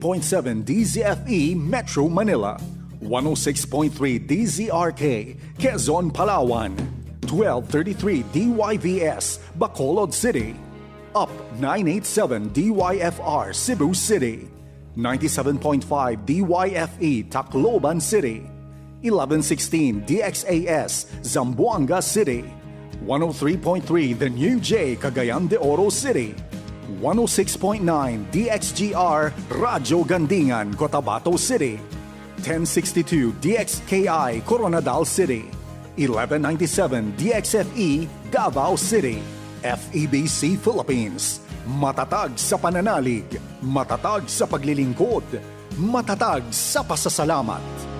106.7 DZFE Metro Manila, 106.3 DZRK Quezon, Palawan, 1233 DYVS Bacolod City, Up 987 DYFR Cebu City, 97.5 DYFE Tacloban City, 1116 DXAS Zamboanga City, 103.3 The New J Cagayan de Oro City, 106.9 DXGR Radyo Gandingan, Cotabato City. 1062 DXKI Coronadal City. 1197 DXFE Davao City. FEBC Philippines. Matatag sa pananalig, matatag sa paglilingkod, matatag sa pasasalamat.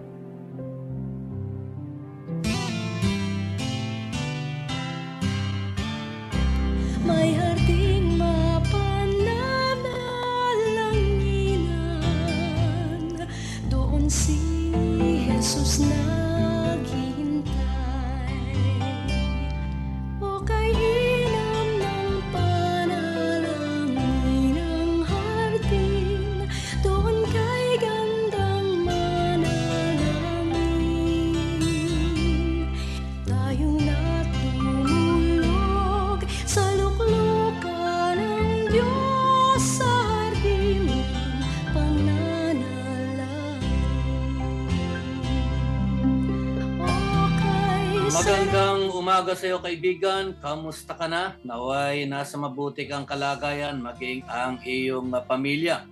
Magandang umaga sa iyo kaibigan. Kamusta ka na? Naway nasa mabuti kang kalagayan maging ang iyong uh, pamilya.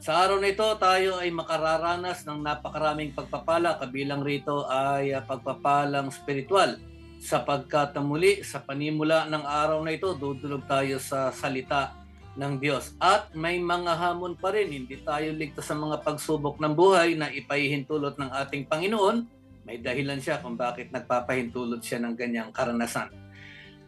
Sa araw na ito, tayo ay makararanas ng napakaraming pagpapala. Kabilang rito ay uh, pagpapalang spiritual. Sapagkat muli sa panimula ng araw na ito, dudulog tayo sa salita ng Diyos. At may mga hamon pa rin. Hindi tayo ligtas sa mga pagsubok ng buhay na ipahihintulot ng ating Panginoon may dahilan siya kung bakit nagpapahintulot siya ng ganyang karanasan.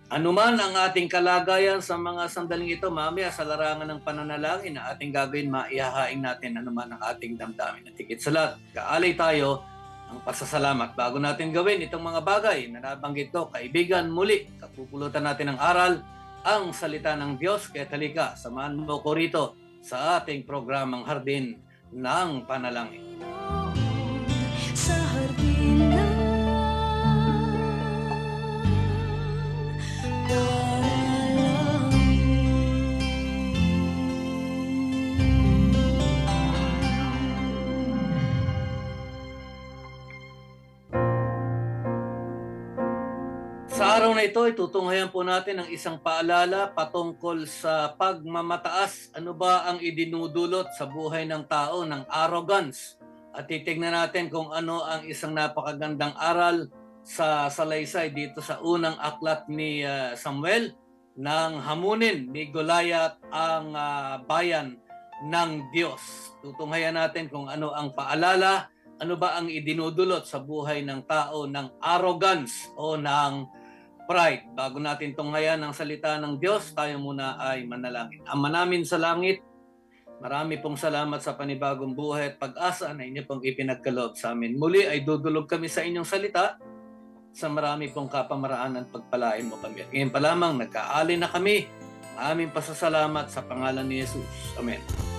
Anuman ang ating kalagayan sa mga sandaling ito, mamaya sa larangan ng pananalangin na ating gagawin, maihahaing natin anuman ang ating damdamin. At higit sa lahat, kaalay tayo ang pasasalamat. Bago natin gawin itong mga bagay na nabanggit ko, kaibigan, muli, kapupulutan natin ng aral ang salita ng Diyos. Kaya talika, samahan mo ko rito sa ating programang Hardin ng Panalangin. Na ito, itutunghayan po natin ang isang paalala patungkol sa pagmamataas. Ano ba ang idinudulot sa buhay ng tao ng arrogance? At titignan natin kung ano ang isang napakagandang aral sa salaysay dito sa unang aklat ni ah, Samuel nang hamunin ni Goliath ang ah, bayan ng Diyos. Tutunghayan natin kung ano ang paalala, ano ba ang idinudulot sa buhay ng tao ng arrogance o ng pride. Bago natin tunghayan ang salita ng Diyos, tayo muna ay manalangin. Ama namin sa langit, marami pong salamat sa panibagong buhay at pag-asa na inyo pong ipinagkaloob sa amin. Muli ay dudulog kami sa inyong salita sa marami pong kapamaraan at pagpalain mo kami. At ngayon pa lamang, nagkaali na kami. Aming pasasalamat sa pangalan ni Jesus. Amen.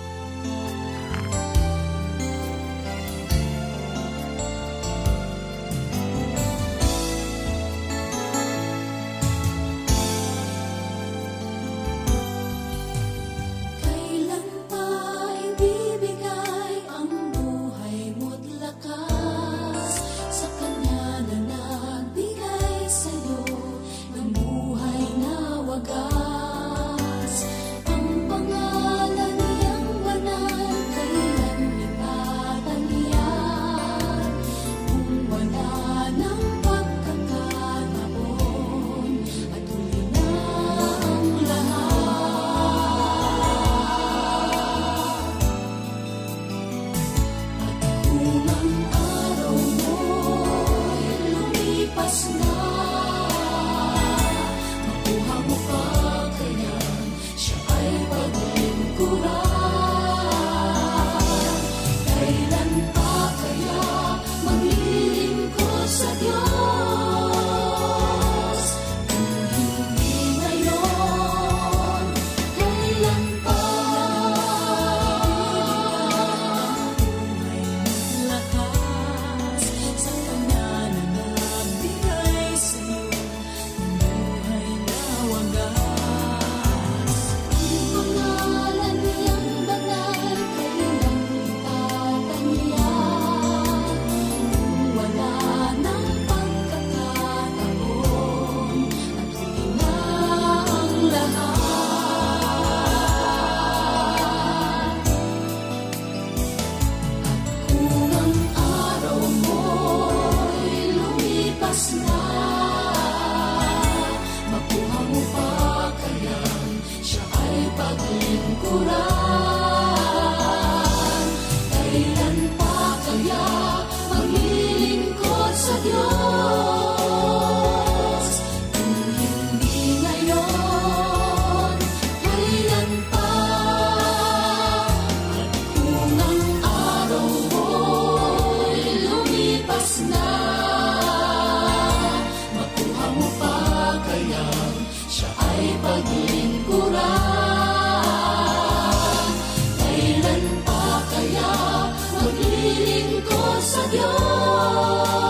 Hiling ko sa Diyos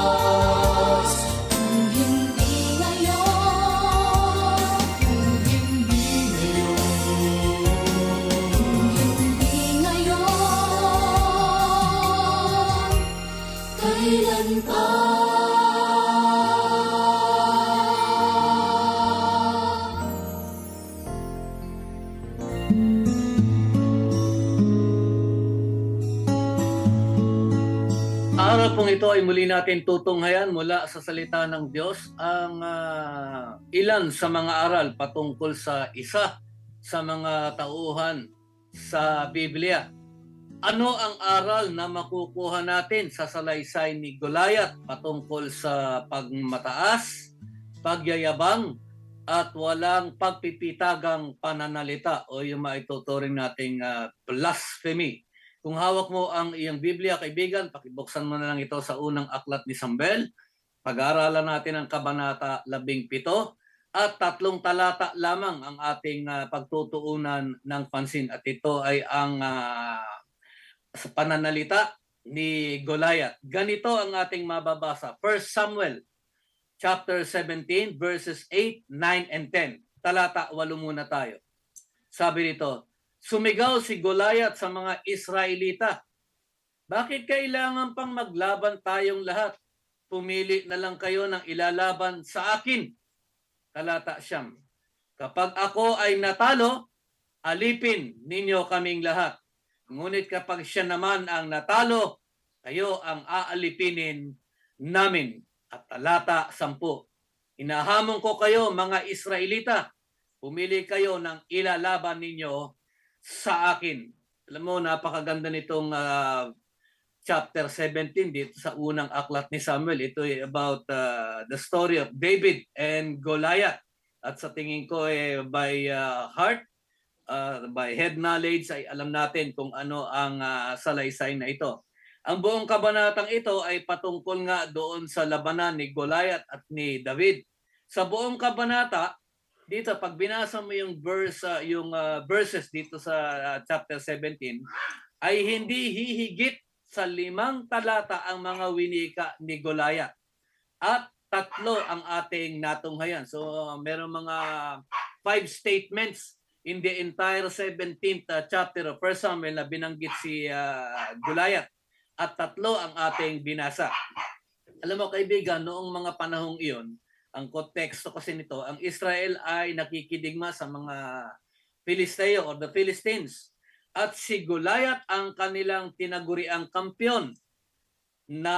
muli natin tutunghayan mula sa salita ng Diyos ang ah, ilan sa mga aral patungkol sa isa sa mga tauhan sa Biblia. Ano ang aral na makukuha natin sa salaysay ni Goliath patungkol sa pagmataas, pagyayabang, at walang pagpipitagang pananalita o yung maituturing nating ah, blasphemy. Kung hawak mo ang iyong Biblia, kaibigan, pakibuksan mo na lang ito sa unang aklat ni Sambel. Pag-aaralan natin ang Kabanata 17 at tatlong talata lamang ang ating ah, pagtutuunan ng pansin at ito ay ang sa pananalita ni Goliath. Ganito ang ating mababasa. 1 Samuel chapter 17 verses 8, 9 and 10. Talata 8 muna tayo. Sabi nito, Sumigaw si Goliath sa mga Israelita. Bakit kailangan pang maglaban tayong lahat? Pumili na lang kayo ng ilalaban sa akin. Talata siyam. Kapag ako ay natalo, alipin ninyo kaming lahat. Ngunit kapag siya naman ang natalo, kayo ang aalipinin namin. At talata sampu. Inahamon ko kayo mga Israelita. Pumili kayo ng ilalaban ninyo sa akin. Alam mo, napakaganda nitong ah, chapter 17 dito sa unang aklat ni Samuel. Ito ay about ah, the story of David and Goliath. At sa tingin ko, eh, by ah, heart, ah, by head knowledge, ay alam natin kung ano ang ah, salaysay na ito. Ang buong kabanatang ito ay patungkol nga doon sa labanan ni Goliath at ni David. Sa buong kabanata, dito pag binasa mo yung verse ah, yung ah, verses dito sa ah, chapter 17 ay hindi hihigit sa limang talata ang mga winika ni Goliath. At tatlo ang ating natunghayan. So ah, meron mga five statements in the entire 17th ah, chapter of 1 Samuel na binanggit si ah, Goliath at tatlo ang ating binasa. Alam mo kaibigan, noong mga panahong iyon, ang konteksto kasi nito, ang Israel ay nakikidigma sa mga Filisteo or the Philistines. At si Goliath ang kanilang tinaguriang kampyon na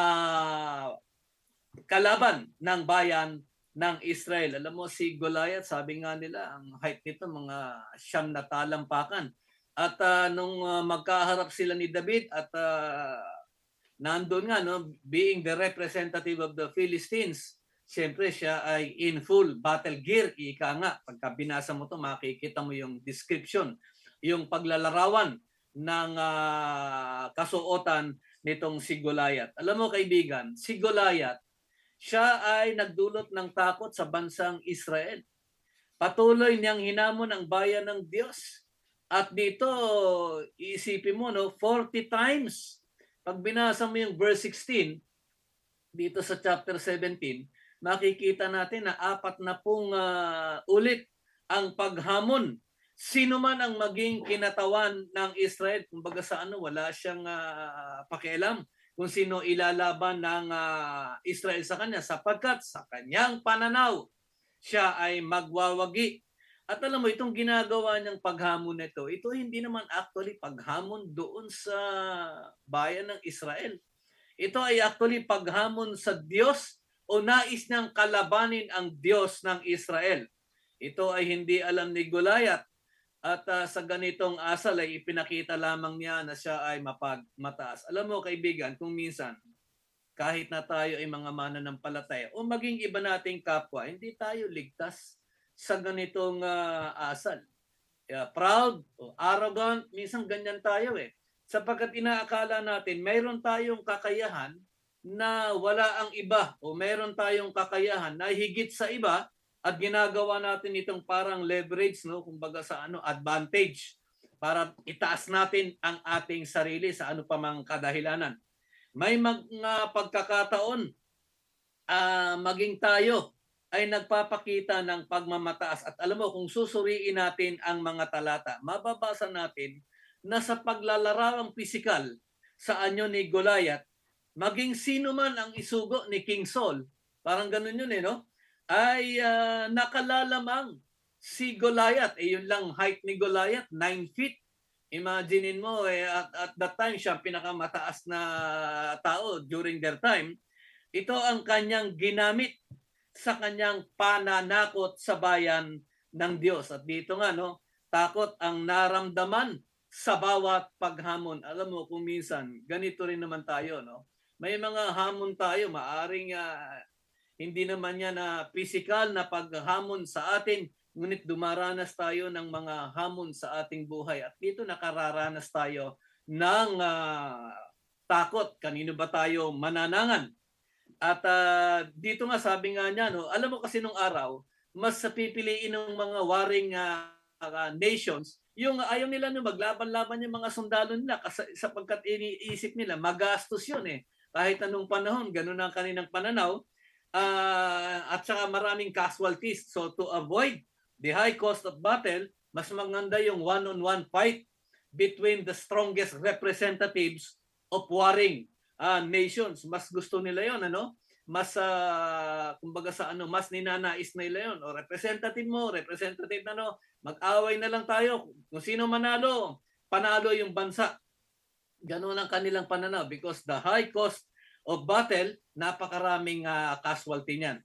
kalaban ng bayan ng Israel. Alam mo si Goliath, sabi nga nila, ang height nito mga siyam na talampakan. At ah, nung ah, magkaharap sila ni David at ah, nandun nga, no, being the representative of the Philistines, Siyempre siya ay in full battle gear, ika nga. Pagka binasa mo to makikita mo yung description, yung paglalarawan ng ah, kasuotan nitong si Goliath. Alam mo kaibigan, si Goliath, siya ay nagdulot ng takot sa bansang Israel. Patuloy niyang hinamon ang bayan ng Diyos. At dito, isipin mo, no, 40 times. Pag binasa mo yung verse 16, dito sa chapter 17, makikita natin na apat na pong ah, ulit ang paghamon. Sino man ang maging kinatawan ng Israel, kumbaga sa ano, wala siyang ah, pakialam kung sino ilalaban ng ah, Israel sa kanya sapagkat sa kanyang pananaw siya ay magwawagi. At alam mo, itong ginagawa niyang paghamon nito, ito hindi naman actually paghamon doon sa bayan ng Israel. Ito ay actually paghamon sa Diyos o nais niyang kalabanin ang Diyos ng Israel. Ito ay hindi alam ni Goliath at ah, sa ganitong asal ay ipinakita lamang niya na siya ay mapagmataas. Alam mo kaibigan, kung minsan kahit na tayo ay mga mananampalataya o maging iba nating kapwa, hindi tayo ligtas sa ganitong ah, asal. Yeah, proud o arrogant, minsan ganyan tayo eh. Sapagkat inaakala natin mayroon tayong kakayahan na wala ang iba o meron tayong kakayahan na higit sa iba at ginagawa natin itong parang leverage no kumbaga sa ano advantage para itaas natin ang ating sarili sa ano pa mang kadahilanan. May mga pagkakataon ah, maging tayo ay nagpapakita ng pagmamataas. At alam mo, kung susuriin natin ang mga talata, mababasa natin na sa paglalarawang pisikal sa anyo ni Goliath, maging sino man ang isugo ni King Saul, parang ganun yun eh, no? Ay ah, nakalalamang si Goliath. Eh, yun lang height ni Goliath, 9 feet. Imaginein mo, eh, at, at that time, siya pinakamataas na tao during their time. Ito ang kanyang ginamit sa kanyang pananakot sa bayan ng Diyos. At dito nga, no, takot ang naramdaman sa bawat paghamon. Alam mo, kung minsan, ganito rin naman tayo, no? May mga hamon tayo, maaring ah, hindi naman yan na physical na paghamon sa atin, ngunit dumaranas tayo ng mga hamon sa ating buhay. At dito nakararanas tayo ng ah, takot. Kanino ba tayo mananangan? At ah, dito nga sabi nga niya, no, alam mo kasi nung araw, mas sa pipiliin ng mga waring ah, ah, nations, yung ayaw nila no maglaban-laban yung mga sundalo nila kasi sapagkat iniisip nila magastos yun eh. Kahit anong panahon, ganun ang kanilang pananaw. Ah, at saka maraming casualties. So to avoid the high cost of battle, mas maganda yung one-on-one fight between the strongest representatives of warring ah, nations. Mas gusto nila yon ano? Mas ah, kumbaga sa ano, mas ninanais nila yon. O representative mo, representative na no, mag-away na lang tayo. Kung sino manalo, panalo yung bansa. Ganun ang kanilang pananaw because the high cost of battle, napakaraming ah, casualty niyan.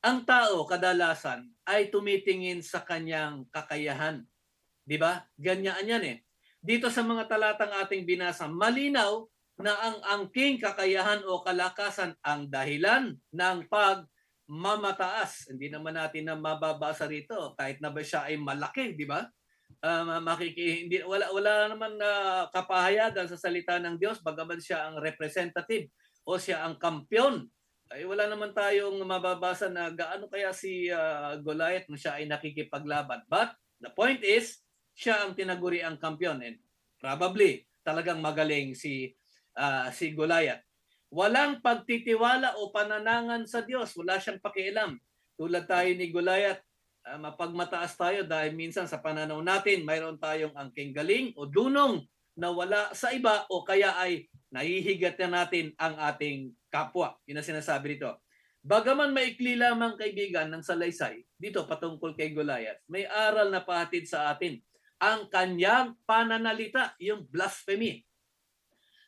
Ang tao kadalasan ay tumitingin sa kanyang kakayahan. 'Di ba? Ganyan yan eh. Dito sa mga talatang ating binasa, malinaw na ang angking kakayahan o kalakasan ang dahilan ng pagmamataas. Hindi naman natin na mababasa rito kahit na ba siya ay malaki, di ba? Um, makiki hindi wala wala naman na kapahayagan sa salita ng Diyos bagaman siya ang representative o siya ang kampiyon. Ay wala naman tayong mababasa na gaano kaya si ah, Goliath kung siya ay nakikipaglaban. But the point is, siya ang tinaguri ang kampiyon and probably talagang magaling si ah, si Goliath. Walang pagtitiwala o pananangan sa Diyos. Wala siyang pakialam. Tulad tayo ni Goliath, ah, mapagmataas tayo dahil minsan sa pananaw natin, mayroon tayong angking galing o dunong na wala sa iba o kaya ay nahihigat na natin ang ating kapwa. Yun ang sinasabi dito. Bagaman maikli lamang kaibigan ng salaysay, dito patungkol kay Goliath, may aral na pahatid sa atin ang kanyang pananalita, yung blasphemy.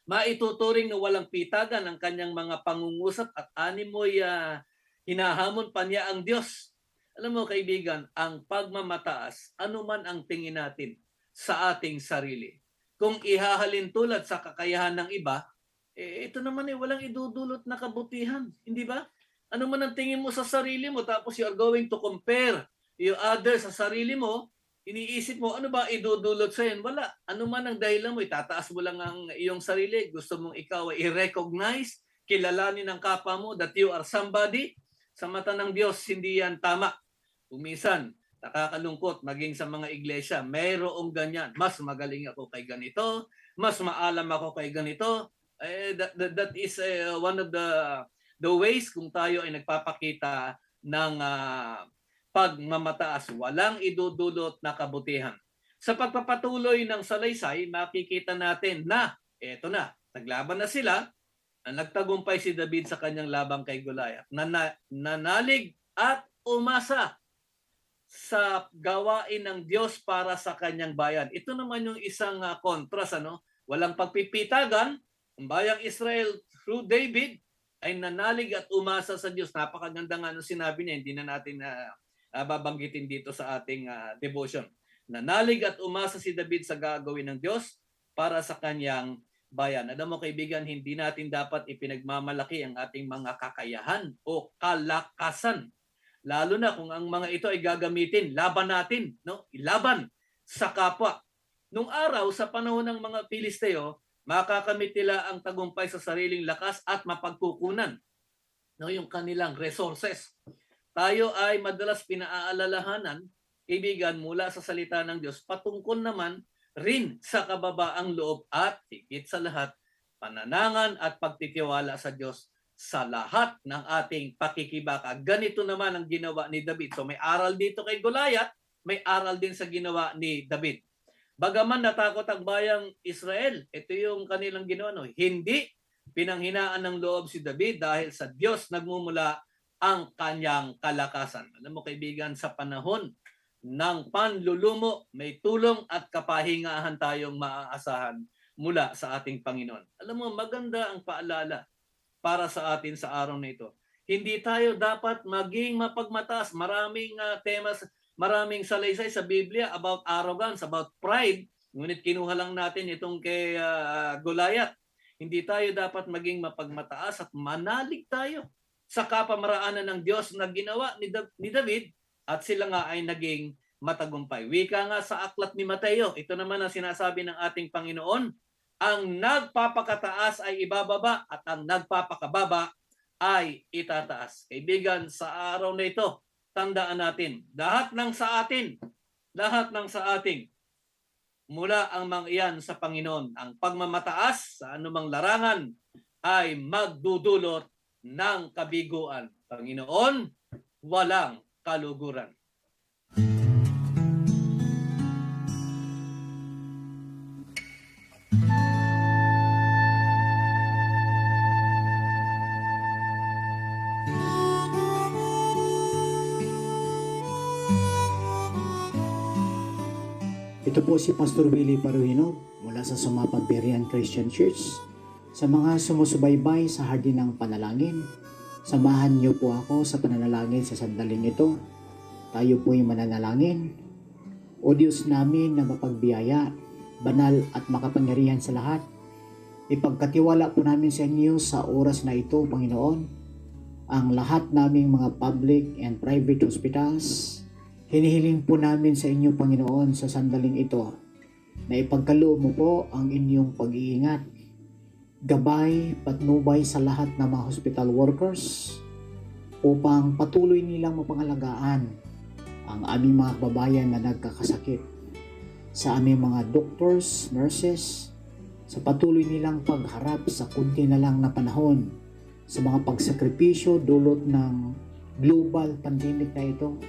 Maituturing na walang pitagan ang kanyang mga pangungusap at animoy uh, hinahamon pa niya ang Diyos. Alam mo kaibigan, ang pagmamataas, anuman ang tingin natin sa ating sarili. Kung ihahalin tulad sa kakayahan ng iba, eh, ito naman eh, walang idudulot na kabutihan. Hindi ba? Ano man ang tingin mo sa sarili mo, tapos you are going to compare yung other sa sarili mo, iniisip mo, ano ba idudulot sa yan? Wala. Ano man ang dahilan mo, itataas mo lang ang iyong sarili. Gusto mong ikaw ay i-recognize, kilalanin ng kapwa mo that you are somebody. Sa mata ng Diyos, hindi yan tama. Kung minsan, nakakalungkot maging sa mga iglesia, mayroong ganyan. Mas magaling ako kay ganito, mas maalam ako kay ganito. Eh, that, that, that is uh, one of the the ways kung tayo ay nagpapakita ng ah, pagmamataas, walang idudulot na kabutihan. Sa pagpapatuloy ng salaysay, makikita natin na, eto na, naglaban na sila, na nagtagumpay si David sa kanyang labang kay Goliath. Nana, nanalig at umasa sa gawain ng Diyos para sa kanyang bayan. Ito naman yung isang uh, contrast, ano? Walang pagpipitagan, ang bayang Israel through David ay nanalig at umasa sa Diyos. Napakaganda nga nung sinabi niya, hindi na natin na uh, babanggitin dito sa ating uh, devotion. Nanalig at umasa si David sa gagawin ng Diyos para sa kanyang bayan. Alam mo kaibigan, hindi natin dapat ipinagmamalaki ang ating mga kakayahan o kalakasan. Lalo na kung ang mga ito ay gagamitin, laban natin, no? Ilaban sa kapwa. Nung araw, sa panahon ng mga Pilisteo, makakamit nila ang tagumpay sa sariling lakas at mapagkukunan no yung kanilang resources. Tayo ay madalas pinaaalalahanan kaibigan mula sa salita ng Diyos patungkol naman rin sa kababaang loob at higit sa lahat pananangan at pagtitiwala sa Diyos sa lahat ng ating pakikibaka. Ganito naman ang ginawa ni David. So may aral dito kay Goliath, may aral din sa ginawa ni David. Bagaman natakot ang bayang Israel, ito yung kanilang ginawa. No? Hindi pinanghinaan ng loob si David dahil sa Diyos nagmumula ang kanyang kalakasan. Alam mo kaibigan, sa panahon ng panlulumo, may tulong at kapahingahan tayong maaasahan mula sa ating Panginoon. Alam mo, maganda ang paalala para sa atin sa araw na ito. Hindi tayo dapat maging mapagmataas. Maraming uh, temas, maraming salaysay sa Biblia about arrogance, about pride. Ngunit kinuha lang natin itong kay uh, Goliath. Hindi tayo dapat maging mapagmataas at manalig tayo sa kapamaraanan ng Diyos na ginawa ni, da- ni David at sila nga ay naging matagumpay. Wika nga sa aklat ni Mateo, ito naman ang sinasabi ng ating Panginoon, ang nagpapakataas ay ibababa at ang nagpapakababa ay itataas. Kaibigan, sa araw na ito, tandaan natin, lahat ng sa atin, lahat ng sa ating, mula ang mga iyan sa Panginoon, ang pagmamataas sa anumang larangan ay magdudulot ng kabiguan. Panginoon, walang kaluguran. Ito po si Pastor Willie Paruhino mula sa Sumapag Berean Christian Church. Sa mga sumusubaybay sa Hardin ng Panalangin, samahan niyo po ako sa pananalangin sa sandaling ito. Tayo po'y mananalangin. O Diyos namin na mapagbiyaya, banal at makapangyarihan sa lahat, ipagkatiwala po namin sa inyo sa oras na ito, Panginoon, ang lahat naming mga public and private hospitals, Hinihiling po namin sa inyo, Panginoon, sa sandaling ito na ipagkaloob mo po ang inyong pag-iingat, gabay, patnubay sa lahat ng mga hospital workers upang patuloy nilang mapangalagaan ang aming mga kababayan na nagkakasakit. Sa aming mga doctors, nurses, sa patuloy nilang pagharap sa kunti na lang na panahon sa mga pagsakripisyo dulot ng global pandemic na ito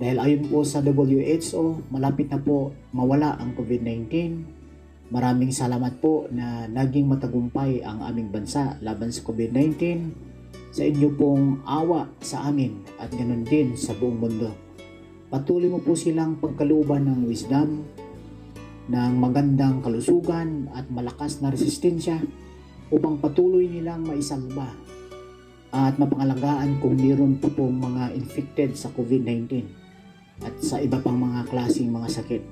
dahil ayon po sa WHO, malapit na po mawala ang COVID-19. Maraming salamat po na naging matagumpay ang aming bansa laban sa COVID-19 sa inyo pong awa sa amin at ganun din sa buong mundo. Patuloy mo po silang pagkaluban ng wisdom, ng magandang kalusugan at malakas na resistensya upang patuloy nilang maisalba at mapangalagaan kung mayroon po pong mga infected sa COVID-19 at sa iba pang mga klaseng mga sakit.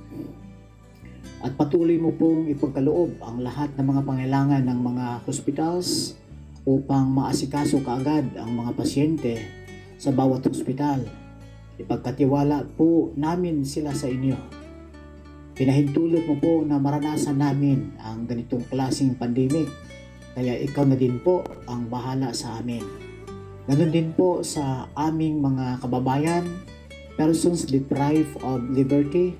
At patuloy mo pong ipagkaloob ang lahat ng mga pangailangan ng mga hospitals upang maasikaso kaagad ang mga pasyente sa bawat hospital. Ipagkatiwala po namin sila sa inyo. Pinahintulot mo po na maranasan namin ang ganitong klaseng pandemic kaya ikaw na din po ang bahala sa amin. Ganon din po sa aming mga kababayan persons deprived of liberty,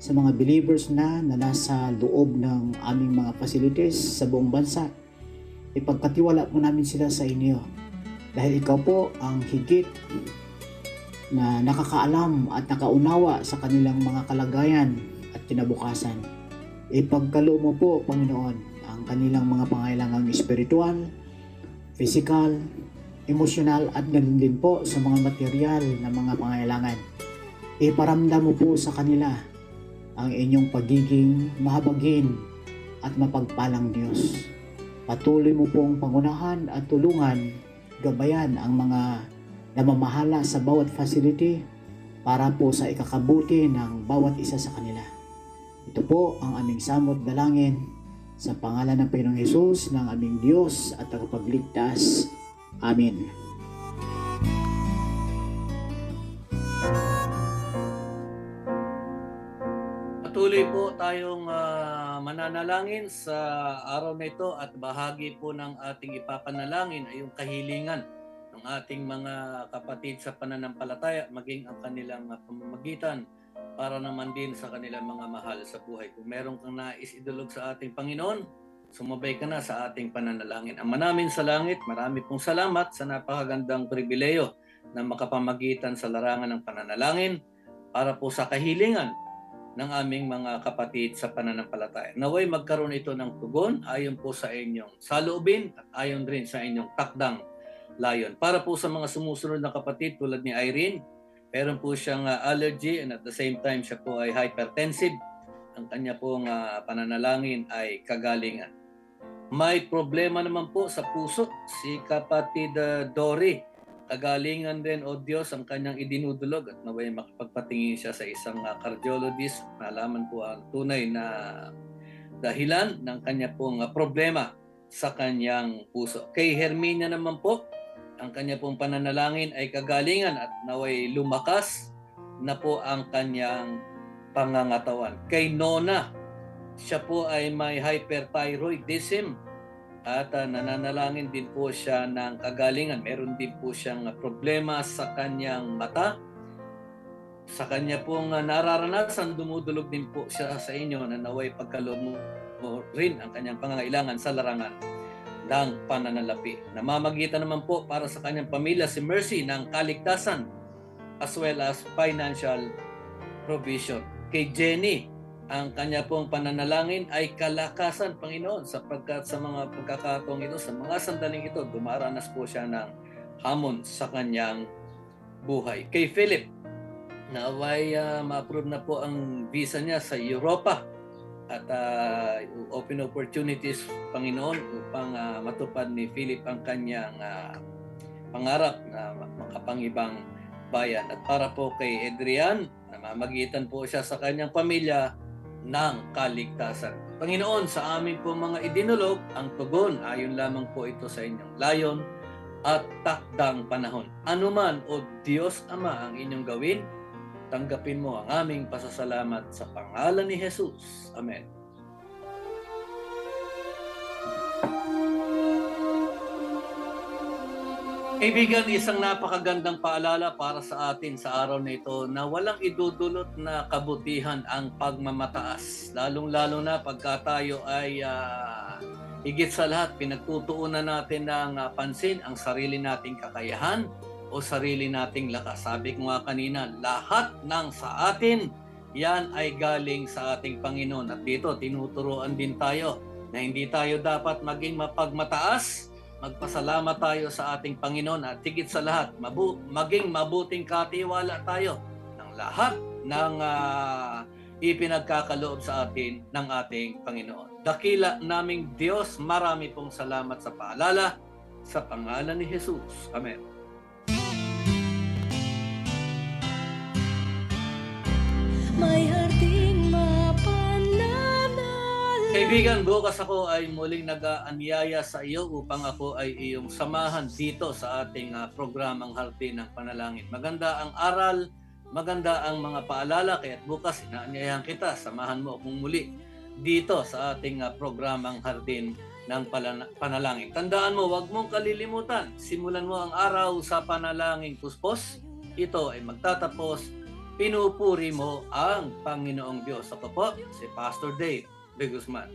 sa mga believers na na nasa loob ng aming mga facilities sa buong bansa. Ipagkatiwala po namin sila sa inyo dahil ikaw po ang higit na nakakaalam at nakaunawa sa kanilang mga kalagayan at kinabukasan. Ipagkaloob mo po, Panginoon, ang kanilang mga pangailangang espiritual, physical, emosyonal at ganun din po sa mga material na mga pangailangan. Iparamdam mo po sa kanila ang inyong pagiging mahabagin at mapagpalang Diyos. Patuloy mo pong pangunahan at tulungan, gabayan ang mga namamahala sa bawat facility para po sa ikakabuti ng bawat isa sa kanila. Ito po ang aming samot dalangin sa pangalan ng Panginoong Yesus ng aming Diyos at tagapagligtas. Amen. Patuloy po tayong ah, mananalangin sa araw na ito at bahagi po ng ating ipapanalangin ay yung kahilingan ng ating mga kapatid sa pananampalataya maging ang kanilang ah, pamamagitan para naman din sa kanilang mga mahal sa buhay. Kung meron kang nais idulog sa ating Panginoon, sumabay ka na sa ating pananalangin. Ama namin sa langit, marami pong salamat sa napakagandang pribileyo na makapamagitan sa larangan ng pananalangin para po sa kahilingan ng aming mga kapatid sa pananampalataya. Naway magkaroon ito ng tugon ayon po sa inyong saloobin at ayon rin sa inyong takdang layon. Para po sa mga sumusunod na kapatid tulad ni Irene, meron po siyang uh, allergy and at the same time siya po ay hypertensive. Ang kanya pong uh, pananalangin ay kagalingan. May problema naman po sa puso si kapatid uh, Dory. Kagalingan din o Diyos ang kanyang idinudulog at naway makapagpatingin siya sa isang uh, cardiologist. Nalaman po ang tunay na dahilan ng kanya pong uh, problema sa kanyang puso. Kay Herminia naman po, ang kanya pong pananalangin ay kagalingan at naway lumakas na po ang kanyang pangangatawan. Kay Nona, siya po ay may hyperthyroidism at uh, nananalangin din po siya ng kagalingan. Meron din po siyang uh, problema sa kanyang mata. Sa kanya pong uh, nararanasan, dumudulog din po siya sa inyo na naway pagkaloob mo rin ang kanyang pangangailangan sa larangan ng pananalapi. Namamagitan naman po para sa kanyang pamilya si Mercy ng kaligtasan as well as financial provision. Kay Jenny, ang kanya pong pananalangin ay kalakasan, Panginoon, sapagkat sa mga pagkakataong ito, sa mga sandaling ito, dumaranas po siya ng hamon sa kanyang buhay. Kay Philip, naway uh, ma-approve na po ang visa niya sa Europa at uh, open opportunities, Panginoon, upang uh, matupad ni Philip ang kanyang uh, pangarap na makapangibang bayan. At para po kay Adrian, namamagitan po siya sa kanyang pamilya ng kaligtasan. Panginoon, sa amin po mga idinulog, ang tugon, ayon lamang po ito sa inyong layon at takdang panahon. Anuman o Diyos Ama ang inyong gawin, tanggapin mo ang aming pasasalamat sa pangalan ni Jesus. Amen. Kaibigan, isang napakagandang paalala para sa atin sa araw na ito na walang idudulot na kabutihan ang pagmamataas. Lalong-lalo na pagka tayo ay uh, higit sa lahat pinagtutuunan natin ng uh, pansin ang sarili nating kakayahan o sarili nating lakas. Sabi ko nga kanina, lahat ng sa atin, yan ay galing sa ating Panginoon. At dito, tinuturoan din tayo na hindi tayo dapat maging mapagmataas, magpasalamat tayo sa ating Panginoon at higit sa lahat, mabu- maging mabuting katiwala tayo ng lahat ng uh, ipinagkakaloob sa atin ng ating Panginoon. Dakila naming Diyos, marami pong salamat sa paalala sa pangalan ni Jesus. Amen. May harding Kaibigan, bukas ako ay muling nag-aanyaya sa iyo upang ako ay iyong samahan dito sa ating uh, programang Hardin ng Panalangin. Maganda ang aral, maganda ang mga paalala, kaya bukas inaanyayahan kita, samahan mo akong muli dito sa ating uh, programang Hardin ng Panalangin. Tandaan mo, huwag mong kalilimutan, simulan mo ang araw sa panalangin puspos. Ito ay magtatapos, pinupuri mo ang Panginoong Diyos. Ako po, si Pastor Dave de Guzmán.